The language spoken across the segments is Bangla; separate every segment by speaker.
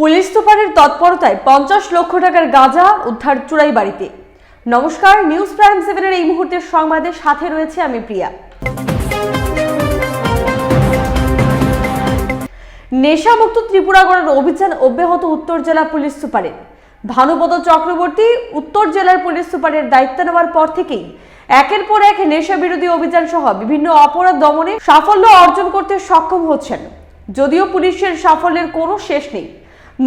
Speaker 1: পুলিশ সুপারের তৎপরতায় পঞ্চাশ লক্ষ টাকার গাঁজা উদ্ধার চুড়াই বাড়িতে। নমস্কার, নিউজ প্রাইম সেভেনের এই মুহূর্তের সংবাদের সাথে রয়েছে আমি প্রিয়া। নেশামুক্ত ত্রিপুরা গড়ার অভিযান অব্যাহত উত্তর জেলা পুলিশ সুপারের। ভানুপদ চক্রবর্তী উত্তর জেলার পুলিশ সুপারের দায়িত্ব নেওয়ার পর থেকেই একের পর এক নেশা বিরোধী অভিযান সহ বিভিন্ন অপরাধ দমনে সাফল্য অর্জন করতে সক্ষম হচ্ছেন। যদিও পুলিশের সাফল্যের কোনো শেষ নেই।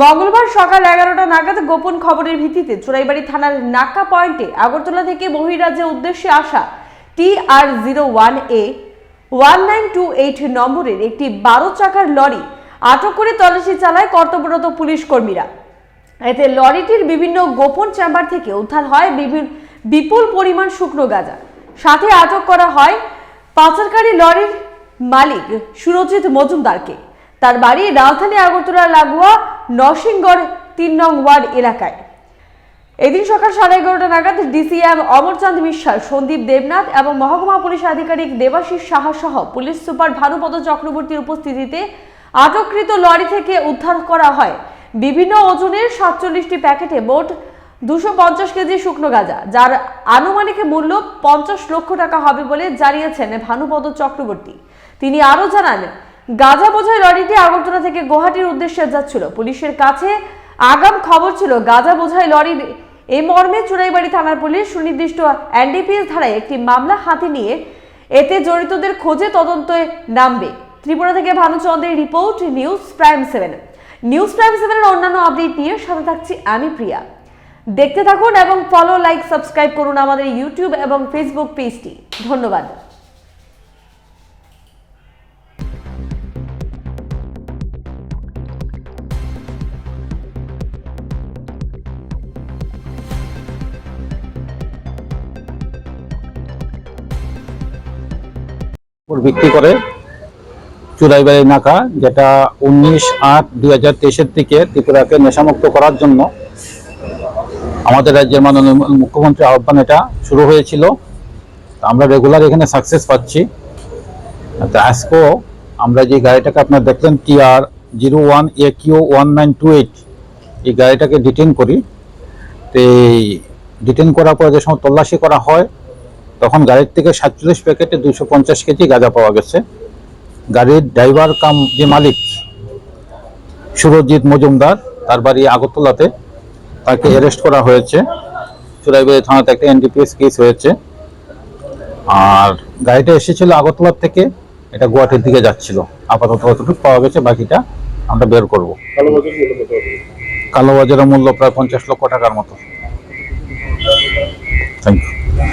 Speaker 1: মঙ্গলবার সকাল এগারোটা নাগাদ গোপন খবরের ভিত্তিতে চোরাইবাড়ি থানার নাকা পয়েন্টে আগরতলা থেকে বহিরাজ্যের উদ্দেশ্যে আসা T R zero one A one nine two eight নম্বরের একটি বারো চাকার লরি আটক করে তল্লাশি চালায় কর্তব্যরত পুলিশ কর্মীরা। এতে লরিটির বিভিন্ন গোপন চেম্বার থেকে উদ্ধার হয় বিভিন্ন বিপুল পরিমাণ শুকনো গাঁজা। সাথে আটক করা হয় পাচারকারী লরির মালিক সুরজিৎ মজুমদারকে। তার বাড়ি রাজধানী আগরতলা লাগোয়া নরসিংগড় তিন নং ওয়ার্ড এলাকায়। এদিন সকাল সাড়ে এগারোটা নাগাদ ডিসিএম অমরচাঁদ বিশ্বাস, সন্দীপ দেবনাথ এবং মহকুমা পুলিশ আধিকারিক দেবাশিস সাহা সহ পুলিশ সুপার ভানুপদ চক্রবর্তীর উপস্থিতিতে আটককৃত লরি থেকে উদ্ধার করা হয়। বিভিন্ন ওজনের সাতচল্লিশটি প্যাকেটে মোট দুশো পঞ্চাশ কেজি শুকনো গাঁজা, যার আনুমানিক মূল্য পঞ্চাশ লক্ষ টাকা হবে বলে জানিয়েছেন ভানুপদ চক্রবর্তী। তিনি আরও জানান গাঁজা বোঝাই লরিটি আগরতলা থেকে গুয়াহাটির উদ্দেশ্যে যাচ্ছিল। পুলিশের কাছে আগাম খবর ছিল, গাঁজা বোঝাই লরির এ মর্মে চুরাইবাড়ি থানার পুলিশ সুনির্দিষ্ট এনডিপিএস ধারায় একটি মামলা হাতে নিয়ে এতে জড়িতদের খোঁজে তদন্তে নামবে। ত্রিপুরা থেকে ভানুচন্দ্রের report, news prime seven. News prime সেভেনের অন্যান্য আপডেট নিয়ে সাথে থাকছি আমি প্রিয়া। দেখতে থাকুন এবং ফলো লাইক সাবস্ক্রাইব করুন আমাদের ইউটিউব এবং ফেসবুক পেজটি ধন্যবাদ।
Speaker 2: ভিত্তি করে চুরাইবাড়ি নাকা যেটা উনিশ আট দুই হাজার তেইশের থেকে ত্রিপুরাকে নেশামুক্ত করার জন্য আমাদের রাজ্যের মাননীয় মুখ্যমন্ত্রী আহ্বান এটা শুরু হয়েছিল। আমরা রেগুলার এখানে সাকসেস পাচ্ছি। আজকেও আমরা যে গাড়িটাকে আপনার দেখলেন TR zero one A Q one nine two eight, এই গাড়িটাকে ডিটেন করি। তো এই ডিটেন করার পরে যে সময় তল্লাশি করা হয় তখন গাড়ির থেকে সাতচল্লিশ প্যাকেটে দুশো পঞ্চাশ কেজি গাঁজা পাওয়া গেছে। গাড়ির ড্রাইভার কাম যে মালিক, সুরজিৎ মজুমদার, তার বাড়ি আগরতলাতে। তাকে অ্যারেস্ট করা হয়েছে। চুরাইবাড়ি থানাতে একটা এনডিপিএস কেস হয়েছে। আর গাড়িটা এসেছিল আগরতলার থেকে, এটা গুয়াহাটির দিকে যাচ্ছিল। আপাতত কতটুকু পাওয়া গেছে, বাকিটা আমরা বের করব। কালোবাজারের মূল্য প্রায় পঞ্চাশ লক্ষ টাকার মতো। Thank you